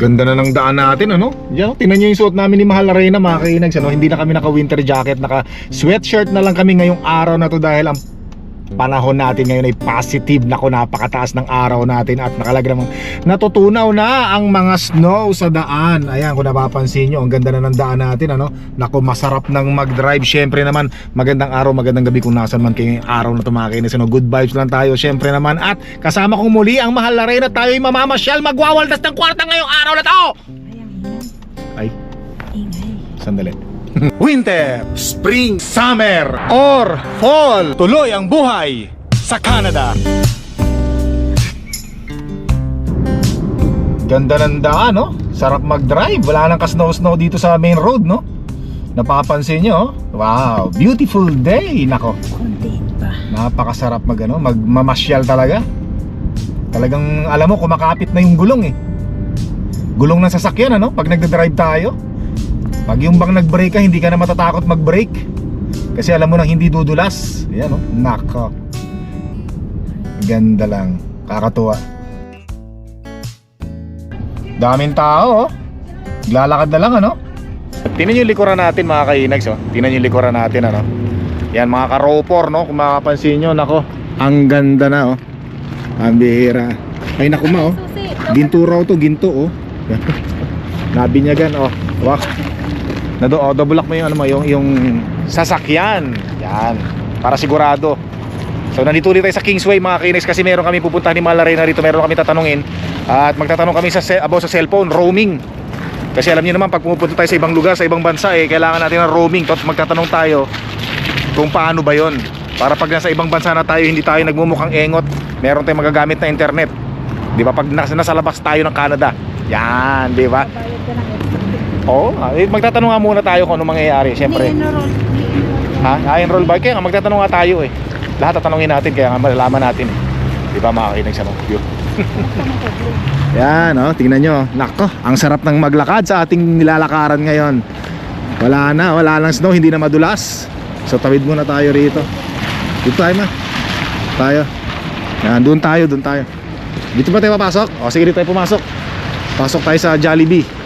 Ganda na ng daan natin, ano? Yan, tingnan nyo yung suot namin ni Mahal na Reyna, mga kainags, ano? Hindi na kami naka winter jacket, naka sweatshirt na lang kami ngayong araw na to dahil ang panahon natin ngayon ay positive. Nako napakataas ng araw natin at nakalagay namang natutunaw na ang mga snow sa daan. Ayan kung napapansin nyo ang ganda na ng daan natin ano? Nako masarap ng mag-drive. Syempre naman magandang araw magandang gabi kung nasan man kayo araw na tumakinis ano, good vibes lang tayo syempre naman. At kasama kong muli ang mahal na rin at tayo ay mamamasyal magwawaldas ng kwarta ngayong araw na to! Ay, ay. Sandali. Winter, Spring, Summer, or Fall. Tuloy ang buhay sa Canada. Ganda ng daan, no? Sarap mag-drive. Wala nang ka-snow-snow dito sa main road, no? Napapansin nyo. Wow, beautiful day. Nako, Kontiin pa. napakasarap mag, ano, magmamasyal talaga. Talagang, alam mo, kumakapit na yung gulong, eh. Gulong ng sasakyan, ano? Pag nagda-drive tayo. Pag yung bang nag-brake ka, hindi ka na matatakot mag-brake. Kasi alam mo nang hindi dudulas. Yan, oh. Nako. Ganda lang. Kakatuwa. Daming tao, oh. Lalakad na lang, ano? Tingnan yung likuran natin, mga kainags, oh. Tingnan yung likuran natin, ano? Yan, mga karopor, no? Kung makapansin nyo, nako. Ang ganda na, oh. Ang bihira. Ay, naku, ma, oh. Ginto raw to, ginto, oh. Nabinyagan, oh. Wow. Nado, oh, double lock mo yung ano mo, yung yung sasakyan. Yan. Para sigurado. So nandito ulit tayo sa Kingsway mga kinex kasi meron kami pupuntahan ni Malarena rito, meron kami tatanungin at magtatanong kami sa about sa cellphone, roaming. Kasi alam niyo naman pag pumupunta tayo sa ibang lugar, sa ibang bansa eh, kailangan natin ng roaming. Tapos magtatanong tayo kung paano ba 'yon. Para pag nasa ibang bansa na tayo, hindi tayo nagmumukhang engot, meron tayong magagamit na internet. 'Di ba? Pag nasa, nasa labas tayo ng Canada. Yan, 'di ba? Bayad ka ng extra. Oo, ah, eh, magtatanong nga muna tayo kung ano mangyayari, syempre. Ni-enroll. Ha? Ah, enroll ba? Kaya nga magtatanong nga tayo eh. Lahat tatanungin natin kaya nga malalaman natin eh. Di ba makakinig sa mga view? Yan oh, tingnan nyo. Nako, ang sarap ng maglakad sa ating nilalakaran ngayon. Wala na, wala lang snow, hindi na madulas. So tawid muna tayo rito. Dito tayo ma. Tayo. Yan, doon tayo, doon tayo. Dito ba tayo papasok? O sige, dito tayo pumasok. Pasok tayo sa Jollibee.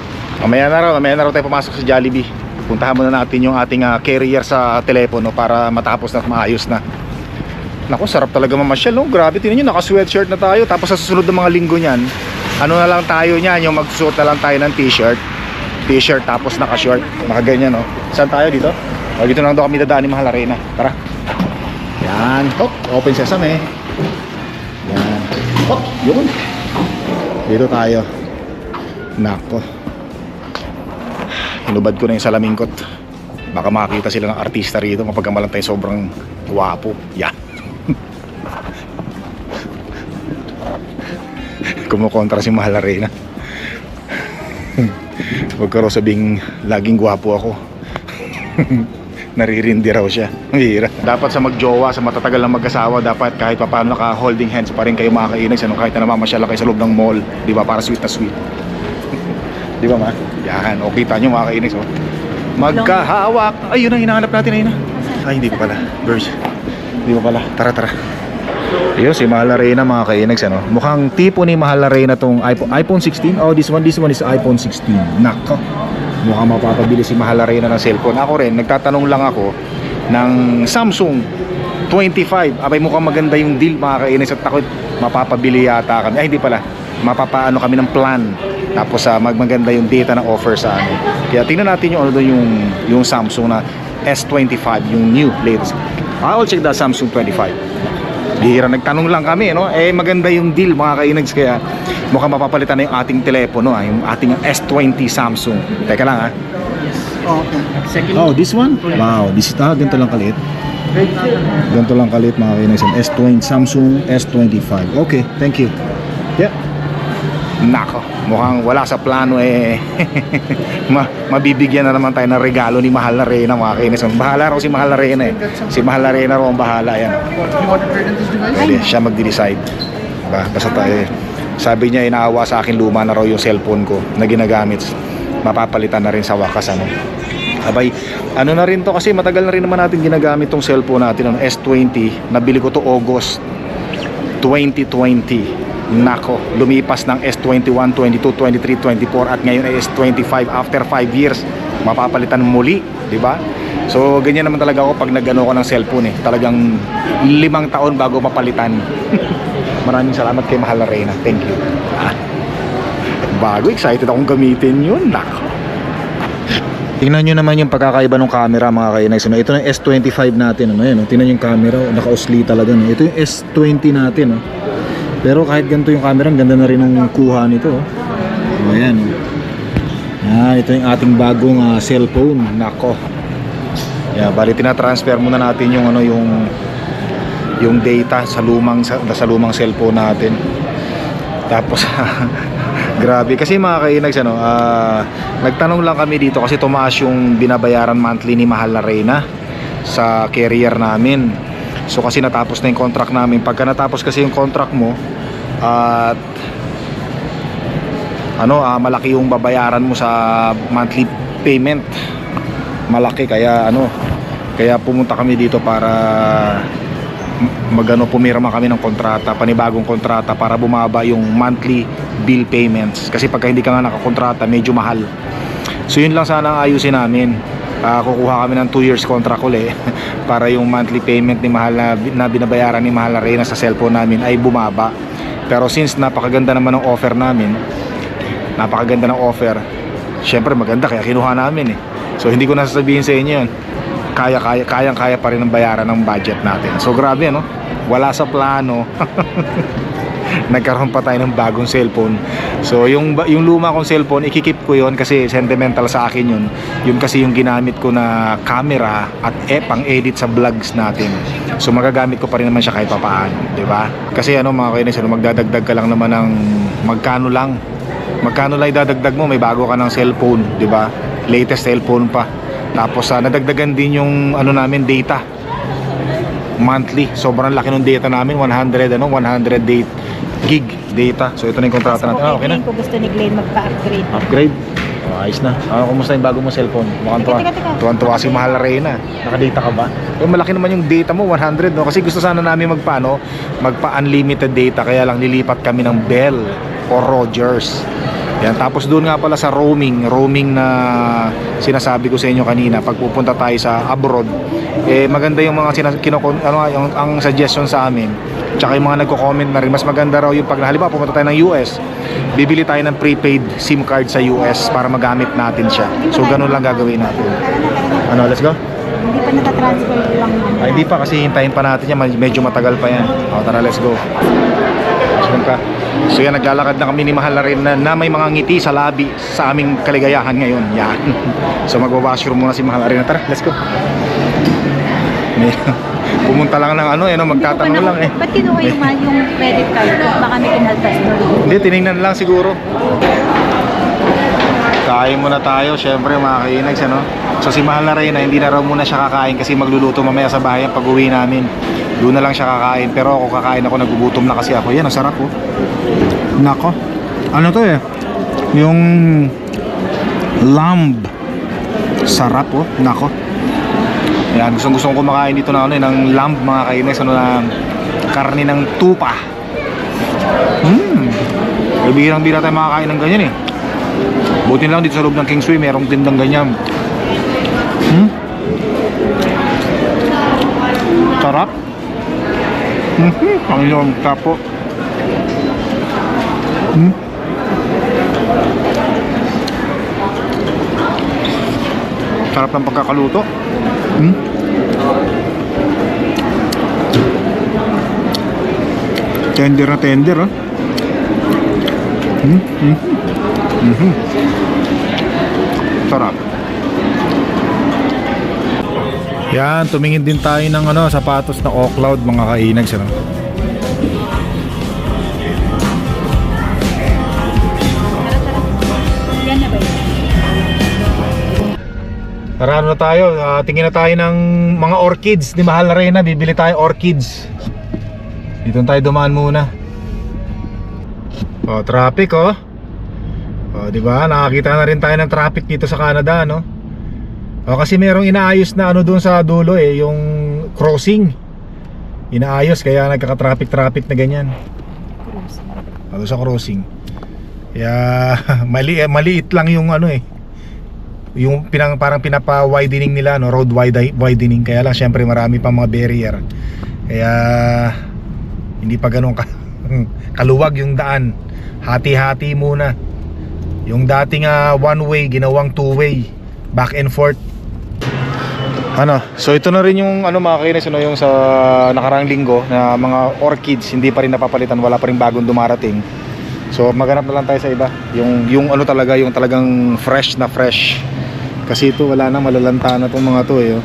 Mamaya na raw, mamaya na raw tayo pumasok sa Jollibee. Puntahan muna natin yung ating ah, carrier sa telepono para matapos na at maayos na. Naku, sarap talaga mamasyal, no? Grabe, tingnan nyo, naka-sweatshirt na tayo. Tapos sa susunod ng mga linggo niyan, ano na lang tayo niyan, yung magsusuot na lang tayo ng t-shirt. T-shirt, tapos naka-short. Naka-ganyan, no? Saan tayo dito? O, dito lang daw kami dadaan ni Mahal Arena. Tara. Yan. Hop, open sesame. Yan. Hop, yun. Dito tayo. Nako. Hinubad ko na yung salamingkot. Baka makakita sila ng artista rito kapag malang tayo sobrang guwapo. Yan. Kumukontra si Mahal Arena. Huwag ka raw sabing laging gwapo ako. Naririndi raw siya. Ang hira. Dapat sa magjowa, sa matatagal na mag-asawa, dapat kahit pa paano naka holding hands pa rin kayo mga kainags. Ano, kahit na namamasyal kayo sa loob ng mall. Di ba? Para sweet na sweet. Di ba ma? Yan. O kita nyo mga kainags. Oh. Magkahawak. Ayun ang hinahanap natin. Ayun na. Ay, hindi pa pala. Birds. Hindi pa pala. Tara, tara. Ayun, si Mahal Arena mga kainags. Ano? Mukhang tipo ni Mahal Arena tong iPhone, iPhone 16. Oh, this one, this one is iPhone 16. Nako. Mukhang mapapabili si Mahal Arena ng cellphone. Ako rin, nagtatanong lang ako ng Samsung 25. Abay mukhang maganda yung deal mga kainis at ako mapapabili yata kami. Ay hindi pala. Mapapaano kami ng plan. Tapos sa mag maganda yung data na offer sa ano. Kaya tingnan natin yung ano yung yung Samsung na S25, yung new latest. I'll check the Samsung 25. Bihira nagtanong lang kami no. Eh maganda yung deal mga kainags kaya mukhang mapapalitan na yung ating telepono, ah, yung ating S20 Samsung. Teka lang ha. Okay. Second. Oh, this one? Wow, this is ah, ganito lang kalit. Ganito lang kalit mga kainis. S20 Samsung S25. Okay, thank you. Nako, mukhang wala sa plano eh. Ma mabibigyan na naman tayo ng regalo ni Mahal na Reyna mga kainis. Bahala raw si Mahal na Reyna eh. Si Mahal na Reyna raw ang bahala yan. Hindi, siya magde-decide. Diba? Basta tayo, sabi niya inaawa sa akin luma na raw yung cellphone ko na ginagamit. Mapapalitan na rin sa wakas ano. Abay, ano na rin to kasi matagal na rin naman natin ginagamit tong cellphone natin, ano, S20. Nabili ko to August 2020. Nako, lumipas ng S21, 22, 23, 24 at ngayon ay S25 after 5 years. Mapapalitan muli, di ba? So, ganyan naman talaga ako pag nagano ko ng cellphone eh. Talagang limang taon bago mapalitan. Maraming salamat kay Mahal na Reyna. Thank you. Ah, bago, excited akong gamitin yun. Nako. Tingnan nyo naman yung pagkakaiba ng camera mga kainags. Ano? Ito na S25 natin. Ano? Yan, oh. Tingnan yung camera. oh. Naka-usli talaga. No? Ito yung S20 natin. Oh. Pero kahit ganito yung camera, ganda na rin ng kuha nito. Oh. O, ayan. Oh. Ah, ito yung ating bagong ah, cellphone. Nako. Yeah, bali tina-transfer muna natin yung ano yung yung data sa lumang sa, sa lumang cellphone natin. Tapos grabe kasi mga kainags ano, ah, nagtanong lang kami dito kasi tumaas yung binabayaran monthly ni Mahal na Reyna sa carrier namin. So kasi natapos na yung contract namin. Pagka natapos kasi yung contract mo at ano, ah, malaki yung babayaran mo sa monthly payment. Malaki kaya ano, kaya pumunta kami dito para magano pumirma kami ng kontrata, panibagong kontrata para bumaba yung monthly bill payments. Kasi pagka hindi ka nga nakakontrata, medyo mahal. So yun lang sana ang ayusin namin. Ah, kukuha kami ng 2 years contract uli para yung monthly payment ni Mahal na, na binabayaran ni Mahal na Reyna sa cellphone namin ay bumaba. Pero since napakaganda naman ng offer namin, napakaganda ng offer, syempre maganda kaya kinuha namin eh. So hindi ko nasasabihin sa inyo yun. Kaya, kaya, kayang kaya pa rin ang bayaran ng budget natin. So grabe ano, wala sa plano. nagkaroon pa tayo ng bagong cellphone. So yung yung luma kong cellphone, ikikip ko 'yon kasi sentimental sa akin 'yun. Yun kasi yung ginamit ko na camera at e pang edit sa vlogs natin. So magagamit ko pa rin naman siya kahit papaano, 'di ba? Kasi ano mga kainis, ano, magdadagdag ka lang naman ng magkano lang. Magkano lang idadagdag mo, may bago ka ng cellphone, 'di ba? Latest cellphone pa. Tapos ah, nadagdagan din yung ano namin data monthly. Sobrang laki ng data namin, 100 ano, 100 date gig data. So ito na yung kontrata natin. Ah, okay na. Kung gusto ni Glenn magpa-upgrade. Upgrade. Oh, ayos na. Ah, kumusta yung bago mo cellphone? Mukhang tuwa. Tuwan-tuwa si Mahal Reyna. Nakadata ka ba? Eh, malaki naman yung data mo, 100 no? Kasi gusto sana namin magpaano, magpa-unlimited data. Kaya lang nilipat kami ng Bell or Rogers. Yan. Tapos doon nga pala sa roaming, roaming na sinasabi ko sa inyo kanina, pag pupunta tayo sa abroad, eh maganda yung mga sinas- kinokon, ano, nga, yung, ang suggestion sa amin. Tsaka yung mga nagko-comment na rin, mas maganda raw yung pag halimbawa pumunta tayo ng US, bibili tayo ng prepaid SIM card sa US para magamit natin siya. So ganun lang gagawin natin. Ano, let's go? Hindi pa natatransfer lang. Ay, hindi pa kasi hintayin pa natin yan, med- medyo matagal pa yan. O, tara, let's go. Saan ka? So yan, naglalakad na kami ni Mahal na rin na, na may mga ngiti sa labi sa aming kaligayahan ngayon. Yan. So magwa-washroom muna si Mahal na rin. Tara, let's go. Pumunta lang ng ano, eh, no, magtatanong lang eh. Ba't kinuha yung, yung credit card ko? Baka may kinaltas doon. Hindi, tinignan lang siguro. Kain muna tayo, syempre mga kainags, ano? So si Mahal na Reyna, hindi na raw muna siya kakain kasi magluluto mamaya sa bahay pag uwi namin. Doon na lang siya kakain, pero ako kakain ako, nagugutom na kasi ako. Yan, ang sarap oh. Nako. Ano to eh? Yung lamb. Sarap oh, nako. Yan, gustong gusto kong kumakain dito na ano, eh, ng lamb mga kainags, ano na karne ng tupa. Hmm. Eh, bihirang-bihira tayo makakain ng ganyan eh. Buti lang dito sa loob ng Kingsway, merong tindang ganyan. Hmm? Sarap. Mhm, Panginoon, tapo. Hmm? Sarap ng pagkakaluto. Hmm? Tender na tender, ah. Hmm? Hmm? Mhm. Sarap. Yan, tumingin din tayo ng ano, sapatos na O-Cloud mga kainags ano. Tara na tayo, ah, tingin na tayo ng mga orchids ni Mahal na bibili tayo orchids. Dito tayo dumaan muna. Oh, traffic oh. Oh, di ba? Nakakita na rin tayo ng traffic dito sa Canada, no? Oh, kasi merong inaayos na ano doon sa dulo eh, yung crossing. Inaayos kaya nagkaka-traffic traffic na ganyan. O, doon sa crossing. Kaya mali, maliit lang yung ano eh. Yung pinang, parang pinapa-widening nila, no? road wide, widening. Kaya lang syempre marami pa mga barrier. Kaya hindi pa ganun ka, kaluwag yung daan. Hati-hati muna. Yung dating ah, one way, ginawang two way. Back and forth. Ano, so ito na rin yung ano mga kainis, ano, yung sa nakarang linggo na mga orchids hindi pa rin napapalitan, wala pa rin bagong dumarating. So maghanap na lang tayo sa iba. Yung yung ano talaga, yung talagang fresh na fresh. Kasi ito wala na malalanta na tong mga to eh. oh.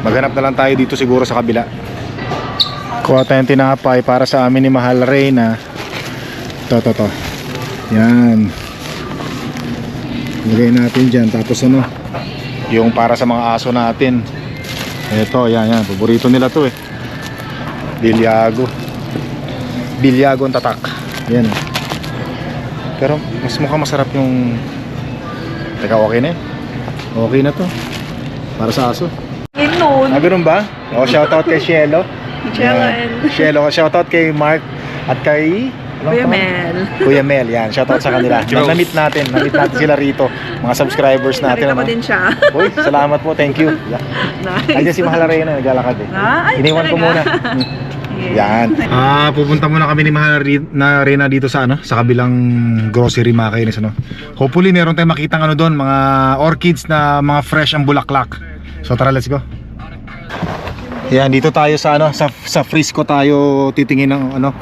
Maghanap na lang tayo dito siguro sa kabila. Kuha tayong tinapay para sa amin ni Mahal Reyna. To to to. Yan. Lagay natin dyan. Tapos ano, yung para sa mga aso natin. Ito, yan, yan. Paborito nila to eh. Bilyago. Bilyago ang tatak. Yan. oh. Pero mas mukhang masarap yung... Teka, okay na eh. Okay na to. Para sa aso. Yun nun. Ah, ganun ba? O, shoutout kay Cielo. Cielo Yan. Cielo. Shoutout kay Mark at kay... Kuya? Mel. Kuya Mel, yan. Shoutout sa kanila. Na-meet natin. Na-meet natin sila rito. Mga subscribers natin. Nakita ko ano? din siya. Uy, salamat po. Thank you. nice. Andiyan si Mahal Arena, naglalakad eh. Ah, ay, Iniwan ko muna. talaga? Yan. Ah, pupunta muna kami ni Mahal na Arena dito sa ano, sa kabilang grocery mga kainis ano. Hopefully meron tayong makitang ano doon, mga orchids na mga fresh ang bulaklak. So tara, let's go. Yan, dito tayo sa ano, sa sa Frisco tayo titingin ng ano,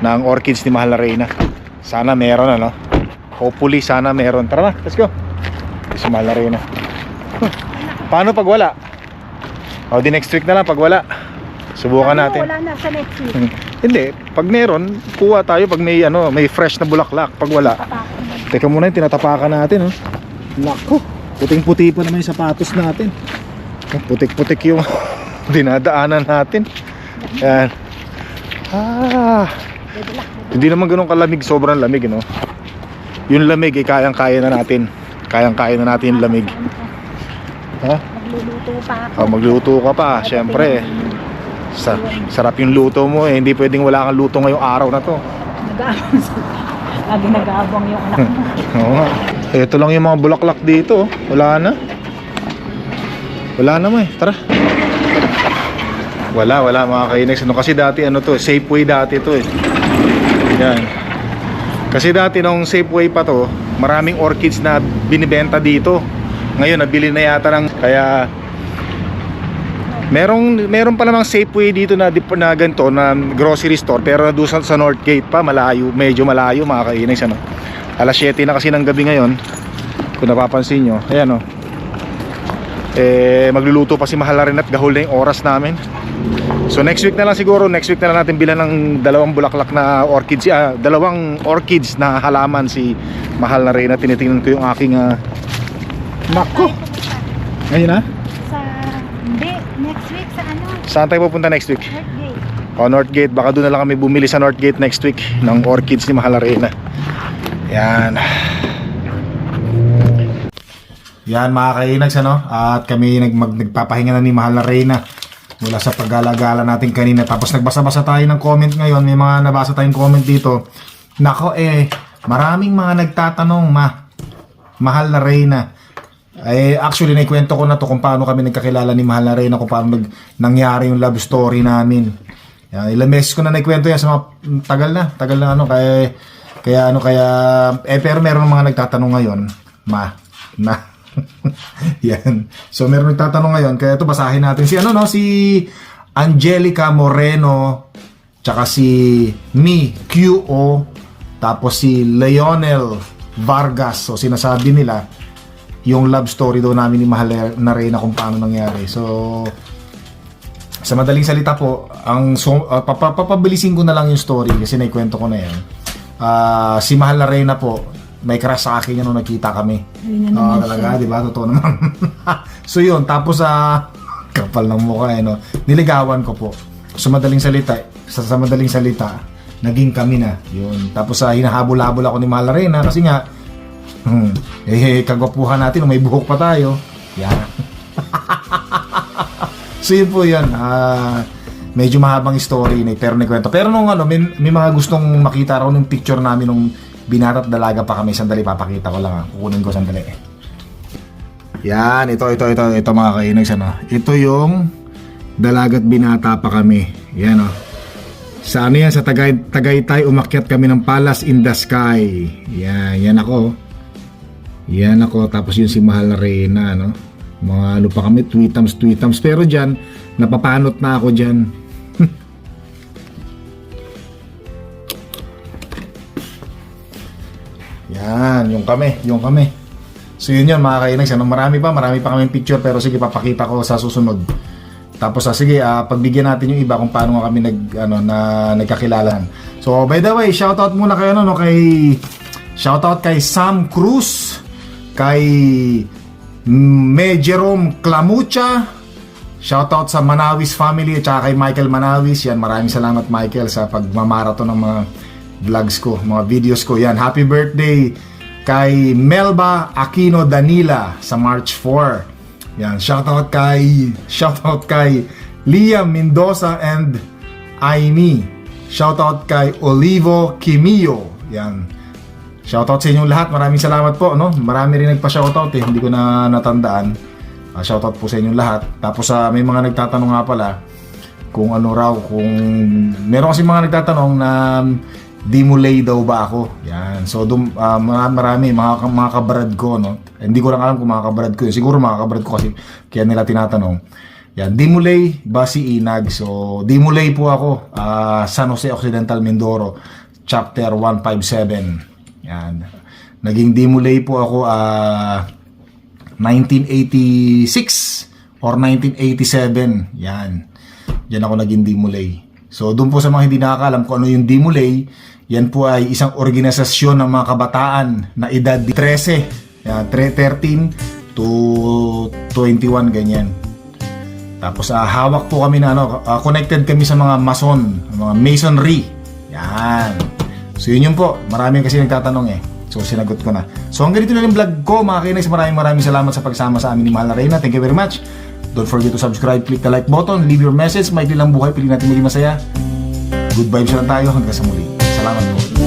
ng orchids ni Mahal Arena. Sana meron ano. Hopefully sana meron. Tara na, let's go. Si Mahal. Huh. Paano pag wala? O di next week na lang pag wala. Subukan natin. Wala na sa next week. Hmm. Hindi, pag meron, kuha tayo pag may ano, may fresh na bulaklak. Pag wala, teka muna yung tinatapakan natin, oh. Nako, puting-puti pa naman yung sapatos natin. Putik-putik yung dinadaanan natin. Yan. Ah. Hindi naman ganun kalamig, sobrang lamig, no? Yung lamig, eh, kayang-kaya na natin. Kayang-kaya na natin yung lamig. Ha? Magluluto pa ako. Oh, magluto ka pa, syempre. Sa, sarap yung luto mo eh. Hindi pwedeng wala kang luto ngayong araw na to. Nag-aabang. Lagi nag-aabang yung anak mo. Oo nga. Ito lang yung mga bulaklak dito. oh. Wala na. Wala na mo eh. Tara. Wala, wala mga kainex. Ano, kasi dati ano to, Safeway dati to eh. Yan. Kasi dati nung Safeway pa to, maraming orchids na binibenta dito. Ngayon, nabili na yata ng kaya Merong meron pa namang Safeway dito na na ganito na grocery store pero doon sa, sa North Gate pa malayo, medyo malayo mga kainex ano. Alas 7 na kasi ng gabi ngayon. Kung napapansin nyo, ayan oh. Eh magluluto pa si Mahal rin at gahol na yung oras namin. So next week na lang siguro, next week na lang natin bilan ng dalawang bulaklak na orchids, ah, dalawang orchids na halaman si Mahal na rin tinitingnan ko yung aking ah, Nako. Ngayon na? Sa... Hindi. Next week sa ano? Saan tayo pupunta next week? Birthday. O Northgate, baka doon na lang kami bumili sa Northgate next week ng orchids ni Mahal Arena. Yan. Yan mga kainags ano, at kami nag, mag, nagpapahinga na ni Mahal Arena mula sa paggalagala natin kanina. Tapos nagbasa-basa tayo ng comment ngayon, may mga nabasa tayong comment dito. Nako eh, maraming mga nagtatanong ma, Mahal na Reyna. Eh, actually, naikwento ko na to kung paano kami nagkakilala ni Mahal na Reyna, kung paano nag, nangyari yung love story namin. Yan, ilang beses ko na naikwento yan sa mga tagal na, tagal na ano, kaya, kaya ano, kaya, eh, pero meron mga nagtatanong ngayon, ma, na, yan. So, meron nagtatanong ngayon, kaya ito basahin natin si, ano, no, si Angelica Moreno, tsaka si Mi QO, tapos si Leonel Vargas. So, sinasabi nila, yung love story daw namin ni Mahal na Reyna kung paano nangyari. So, sa madaling salita po, ang so, uh, papa- papabilisin ko na lang yung story kasi naikwento ko na yan. Ah, si Mahal na Reyna po, may crush sa akin yan nung nagkita kami. Ayun na talaga, di ba? Totoo naman. so yun, tapos sa kapal ng mukha eh, no? niligawan ko po. Sa madaling salita, sa, sa madaling salita, naging kami na. Yun. Tapos sa hinahabol-habol ako ni Mahal Arena kasi nga, hmm, eh, kagwapuhan natin, may buhok pa tayo. Yan. so yun po yun. Ah, medyo mahabang story na pero nagkwento. Pero nung ano, may, may mga gustong makita raw ng picture namin nung binata at dalaga pa kami. Sandali, papakita ko lang ha. Kukunin ko sandali. Yan, ito, ito, ito, ito mga kainags, ano. Ito yung dalagat binata pa kami. Yan, oh. Sa ano yan, sa Tagay, Tagaytay, umakyat kami ng Palace in the Sky. Yan, yan ako. Yan ako, tapos yung si Mahal na Reyna, no? Mga ano pa kami, tweetams, tweetams. Pero dyan, napapanot na ako dyan. Yan, yung kami, yung kami. So yun yun mga kainags, ano, marami pa, marami pa kaming picture pero sige papakita ko sa susunod. Tapos ah, sige, ah, pagbigyan natin yung iba kung paano nga kami nag ano na nagkakilala. So by the way, shoutout muna kayo no, no kay shoutout kay Sam Cruz, kay Me Jerome Clamucha, Shoutout sa Manawis family at kay Michael Manawis. Yan, maraming salamat Michael sa pagmamarathon ng mga vlogs ko, mga videos ko. Yan, happy birthday kay Melba Aquino Danila sa March 4. Yan, shoutout kay shoutout kay Liam Mendoza and Aimee. Shoutout kay Olivo Kimio. Yan. Shoutout sa inyong lahat. Maraming salamat po, no? Marami rin nagpa-shoutout eh. Hindi ko na natandaan. Ah, shoutout po sa inyong lahat. Tapos sa may mga nagtatanong nga pala kung ano raw, kung meron kasi mga nagtatanong na dimulay daw ba ako. Yan. So dum, ah, mga marami mga mga kabrad ko no. Hindi ko lang alam kung mga kabrad ko. yun. Siguro mga kabrad ko kasi kaya nila tinatanong. Yan, Dimulay ba si Inag? So, Dimulay po ako, ah, San Jose Occidental Mindoro, chapter 157. Yan. Naging Dimulay po ako ah 1986 or 1987. Yan. Yan ako naging Dimulay. So, doon po sa mga hindi nakakalam kung ano yung Dimulay, yan po ay isang organisasyon ng mga kabataan na edad 13, yan, 13 to 21, ganyan. Tapos ah, hawak po kami na ano, ah, connected kami sa mga mason, mga masonry. Yan. So yun yun po. Maraming kasi nagtatanong eh. So sinagot ko na. So hanggang dito na yung vlog ko mga kinags. Maraming maraming salamat sa pagsama sa amin ni Mahal na Reyna. Thank you very much. Don't forget to subscribe, click the like button, leave your message. May lang buhay, pili natin maging masaya. Good vibes lang tayo hanggang sa muli. Salamat po.